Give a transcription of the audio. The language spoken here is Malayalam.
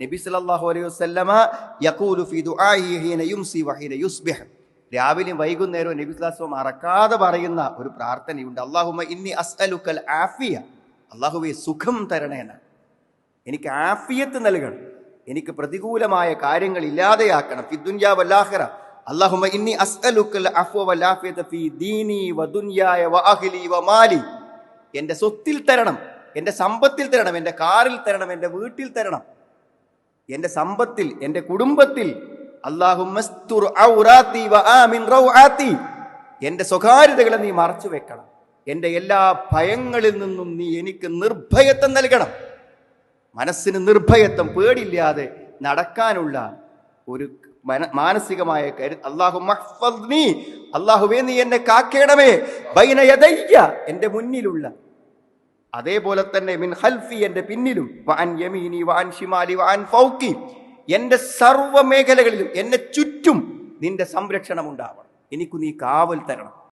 നബി സല്ലല്ലാഹു അലൈഹി വസ്ലമ യഖൂലു ഫീ ദുആഇഹി ഹീന യുംസി വഹീന യുസ്ബിഹ്. രാവിലെയും വൈകുന്നേരവും നബി സ്വലാസ്വം മറക്കാതെ പറയുന്ന ഒരു പ്രാർത്ഥനയുണ്ട്. അള്ളാഹുമ ഇന്നി അസ്അലുക്കൽ ആഫിയ. അള്ളാഹുവെ സുഖം തരണേന്ന് എനിക്ക് ആഫിയത്ത് നൽകണം. എനിക്ക് പ്രതികൂലമായ കാര്യങ്ങൾ ഇല്ലാതെയാക്കണം. ഫിദ്ദുൻയാ വല്ലാഹിറ അല്ലാഹുമ്മ ഇന്നി അസ്അലുക്കൽ അഫ്വ വലാഫിയത ഫീ ദീനി വദുന്യായ വഅഹ്ലി വമാലി എന്റെ സ്വത്തിൽ തരണം. എന്റെ സമ്പത്തിൽ തരണം. എന്റെ കാറിൽ തരണം. എന്റെ വീട്ടിൽ തരണം. എന്റെ സമ്പത്തിൽ എന്റെ കുടുംബത്തിൽ അള്ളാഹുറാത്തി എന്റെ സ്വകാര്യതകളെ നീ മറച്ചു വെക്കണം. എന്റെ എല്ലാ ഭയങ്ങളിൽ നിന്നും നീ എനിക്ക് നിർഭയത്വം നൽകണം. മനസ്സിന് നിർഭയത്വം പേടില്ലാതെ നടക്കാനുള്ള ഒരു മാനസികമായ കരു അള്ളാഹു അള്ളാഹുവേ നീ എന്നെ കാക്കേണമേ. എന്റെ മുന്നിലുള്ള അതേപോലെ തന്നെ മിൻ ഹൽഫി എന്റെ പിന്നിലും വാൻ യമീനി വാൻ ഷിമാലി വാൻ ഫൗക്കി എന്റെ സർവ മേഖലകളിലും എന്നെ ചുറ്റും നിന്റെ സംരക്ഷണം ഉണ്ടാവണം. എനിക്ക് നീ കാവൽ തരണം.